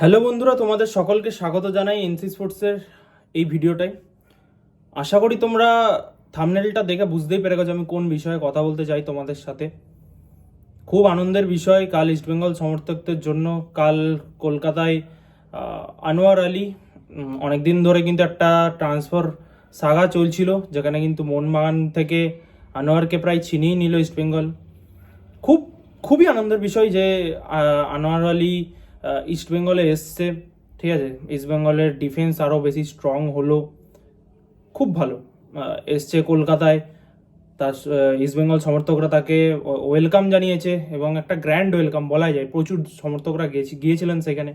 Hello বন্ধুরা, তোমাদের সকলকে স্বাগত জানাই এনসি স্পোর্টসের এই ভিডিওটায়। আশা করি তোমরা থামনেলটা দেখে বুঝতেই পেরে গেছো আমি কোন বিষয়ে কথা বলতে চাই তোমাদের সাথে। খুব আনন্দের বিষয়, কাল ইস্টবেঙ্গল সমর্থকদের জন্য, কাল কলকাতায় আনোয়ার আলী অনেক দিন ধরে কিন্তু একটা ট্রান্সফার সাগা চলছিল, যেখানে কিন্তু মোহনবাগান থেকে আনোয়ারকে প্রায় ছিনিয়ে নিল ইস্টবেঙ্গল খুব, খুবই আনন্দের বিষয় যে আনোয়ার আলী আহ, ইস্টবেঙ্গলে এসছে ঠিক আছে? ইস্টবেঙ্গলের ডিফেন্স আরও বেশি স্ট্রং হলো খুব ভালো। এসছে কলকাতায় তার আহ, ইস্টবেঙ্গল সমর্থকরা তাকে ওয়েলকাম জানিয়েছে এবং একটা গ্র্যান্ড ওয়েলকাম বলা যায়। প্রচুর সমর্থকরা গিয়েছি গিয়েছিলেন সেখানে।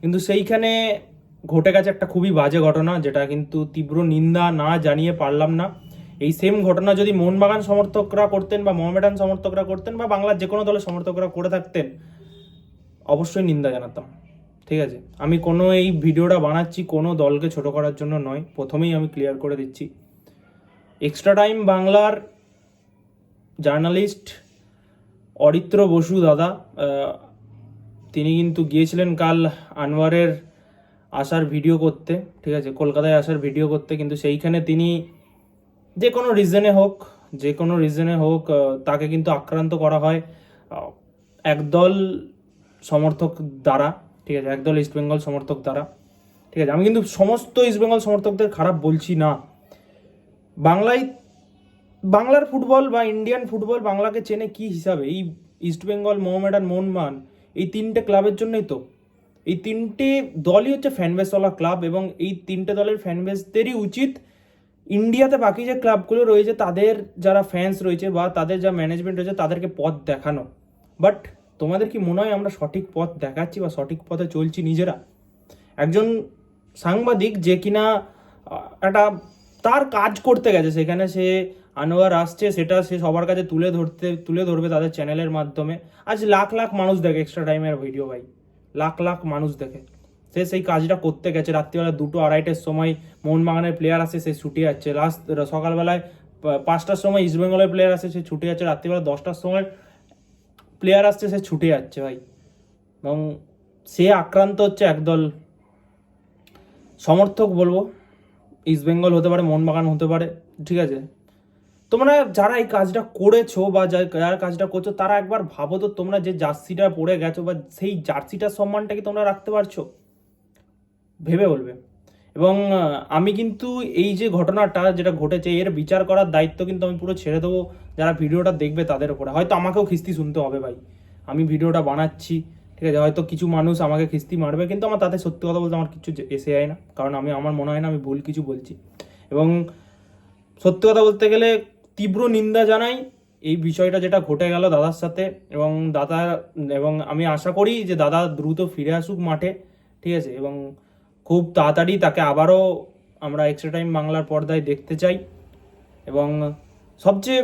কিন্তু সেইখানে ঘটে গেছে একটা খুবই বাজে ঘটনা যেটা কিন্তু তীব্র নিন্দা না জানিয়ে পারলাম না। এই সেম ঘটনা যদি মোহনবাগান সমর্থকরা করতেন বা মোহামেডান সমর্থকরা করতেন বা বাংলার যে কোনো দলের সমর্থকরা করে থাকতেন অবশ্যই নিন্দা জানাতাম, ঠিক আছে? আমি কোনো এই ভিডিওটা বানাচ্ছি কোনো দলকে ছোট করার জন্য নয়, প্রথমেই আমি ক্লিয়ার করে দিচ্ছি। এক্সট্রা টাইম বাংলার জার্নালিস্ট অরিত্র বসু দাদা তিনি কিন্তু গিয়েছিলেন কাল আনোয়ারের আসার ভিডিও করতে, ঠিক আছে? কলকাতায় আসার ভিডিও করতে, কিন্তু সেইখানে তিনি যে কোনো রিজনে হোক, যে কোনো রিজনে হোক তাকে কিন্তু আক্রান্ত করা হয়। একদল সমর্থক দ্বারা, ঠিক আছে, একদল ইস্টবেঙ্গল সমর্থক দ্বারা, ঠিক আছে, আমি কিন্তু সমস্ত ইস্টবেঙ্গল সমর্থকদের খারাপ বলছি না। বাংলায়, বাংলার ফুটবল বা ইন্ডিয়ান ফুটবল বাংলাকে চেনে কি হিসাবে? এই ইস্টবেঙ্গল মোহামেডান মোহনবাগান এই তিনটে ক্লাবের জন্যই তো। এই তিনটে দলই হচ্ছে ফ্যানবেসওয়ালা ক্লাব এবং এই তিনটে দলের ফ্যানবেসদেরই উচিত ইন্ডিয়াতে বাকি যে ক্লাবগুলো রয়েছে, তাদের যারা ফ্যান্স রয়েছে বা তাদের যা ম্যানেজমেন্ট রয়েছে, তাদেরকে পথ দেখানো। বাট তোমাদের কি মনে হয় আমরা সঠিক পথ দেখাচ্ছি বা সঠিক পথে চলছি নিজেরা? একজন সাংবাদিক যে কিনা একটা তার কাজ করতে গেছে, সেখানে সে আনোয়ার আসছে, সেটা সে সবার কাছে তুলে ধরতে, তুলে ধরবে তাদের চ্যানেলের মাধ্যমে। আজ লাখ লাখ মানুষ দেখে এক্সট্রা টাইমের ভিডিও ভাই। লাখ লাখ মানুষ দেখে। সে সেই কাজটা করতে গেছে, রাত্রিবেলা দুটো আড়াইটের সময় মোহনবাগানের প্লেয়ার আসে, সে ছুটে যাচ্ছে। লাস্ট সকালবেলায় পাঁচটার সময় ইস্টবেঙ্গলের প্লেয়ার আসে, সে ছুটে যাচ্ছে, রাত্রিবেলা দশটার সময় প্লেয়ার আসছে, সে ছুটে যাচ্ছে ভাই। এবং সে আক্রান্ত হচ্ছে একদল সমর্থক বলব। ইস্টবেঙ্গল হতে পারে, মোহনবাগান হতে পারে, ঠিক আছে? তোমরা যারা এই কাজটা করেছ বা যারা কাজটা করছ, তারা একবার ভাবো তো তোমরা যে জার্সিটা পরে গেছো বা সেই জার্সিটার সম্মানটা কি তোমরা রাখতে পারছ? ভেবে বলবে। এবং আমি কিন্তু এই যে ঘটনাটা যেটা ঘটেছে, এর বিচার করার দায়িত্ব কিন্তু আমি পুরো ছেড়ে দেবো। যারা ভিডিওটা দেখবে তাদের উপরে। হয়তো আমাকেও খিস্তি শুনতে হবে ভাই। আমি ভিডিওটা বানাচ্ছি, ঠিক আছে? হয়তো কিছু মানুষ আমাকে খিস্তি মারবে, কিন্তু আমার তাতে সত্যি কথা বলতে আমার কিছু এসে যায় না। কারণ আমি, আমার মনে হয় না আমি ভুল কিছু বলছি। এবং সত্যি কথা বলতে গেলে তীব্র নিন্দা জানাই এই বিষয়টা যেটা ঘটে গেল দাদার সাথে। এবং দাদা, এবং আমি আশা করি যে দাদা দ্রুত ফিরে আসুক মাঠে, ঠিক আছে? এবং খুব তাড়াতাড়ি তাকে আবারও আমরা এক্সট্রা টাইম বাংলার পর্দায় দেখতে চাই। এবং সবচেয়ে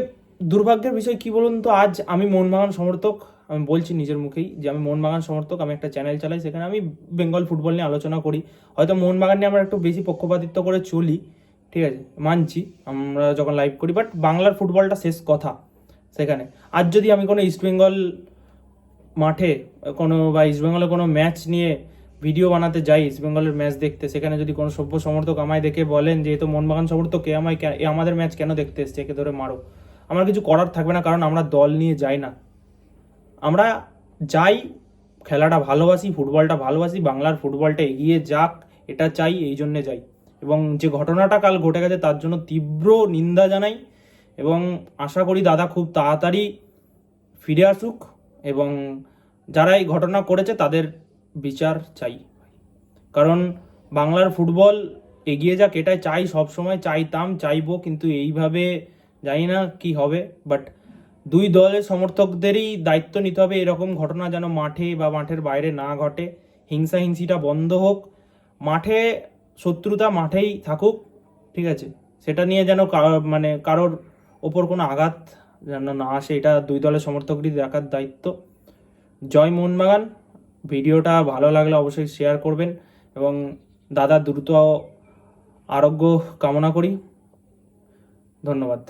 দুর্ভাগ্যের বিষয় কি বলুন তো, আজ আমি মোহনবাগান সমর্থক, আমি বলছি নিজের মুখেই যে আমি মোহনবাগান সমর্থক, আমি একটা চ্যানেল চালাই, সেখানে আমি বেঙ্গল ফুটবল নিয়ে আলোচনা করি। হয়তো মোহনবাগান নিয়ে আমরা একটু বেশি পক্ষপাতিত্ব করে চলি, ঠিক আছে, মানছি, আমরা যখন লাইভ করি বাট বাংলার ফুটবলটা শেষ কথা সেখানে। আজ যদি আমি কোনো ইস্টবেঙ্গল মাঠে কোনো বা ইস্টবেঙ্গলের কোনো ম্যাচ নিয়ে ভিডিও বানাতে যাই ইস্টবেঙ্গলের ম্যাচ দেখতে, সেখানে যদি কোনো সভ্য সমর্থক আমায় দেখে বলেন যে তো মোহনবাগান সমর্থক এ আমায় আমাদের ম্যাচ কেন দেখতে এসছে? একে ধরে মারো। আমার কিছু করার থাকবে না, কারণ আমরা দল নিয়ে যাই না। আমরা যাই, খেলাটা ভালোবাসি, ফুটবলটা ভালোবাসি, বাংলার ফুটবলটা এগিয়ে যাক, এটা চাই, এই জন্যে যাই। এবং যে ঘটনাটা কাল ঘটে গেছে, তার জন্য তীব্র নিন্দা জানাই এবং আশা করি দাদা খুব তাড়াতাড়ি ফিরে আসুক এবং যারা এই ঘটনা করেছে, তাদের বিচার চাই। কারণ বাংলার ফুটবল এগিয়ে যাক, এটাই চাই সব সময় চাইতাম, চাইব, কিন্তু এইভাবে জানি না কি হবে। বাট দুই দলের সমর্থকদেরই দায়িত্ব নিতে হবে, এরকম ঘটনা যেন মাঠে বা মাঠের বাইরে না ঘটে। হিংসা হিংসিটা বন্ধ হোক, মাঠে শত্রুতা মাঠেই থাকুক, ঠিক আছে? সেটা নিয়ে যেন মানে কারোর ওপর কোনো আঘাত যেন না আসে, এটা দুই দলের সমর্থকরই দেখার দায়িত্ব। জয় মোহনবাগান। ভিডিওটা ভালো লাগলে অবশ্যই শেয়ার করবেন এবং দাদা দ্রুত আরোগ্য কামনা করি। ধন্যবাদ।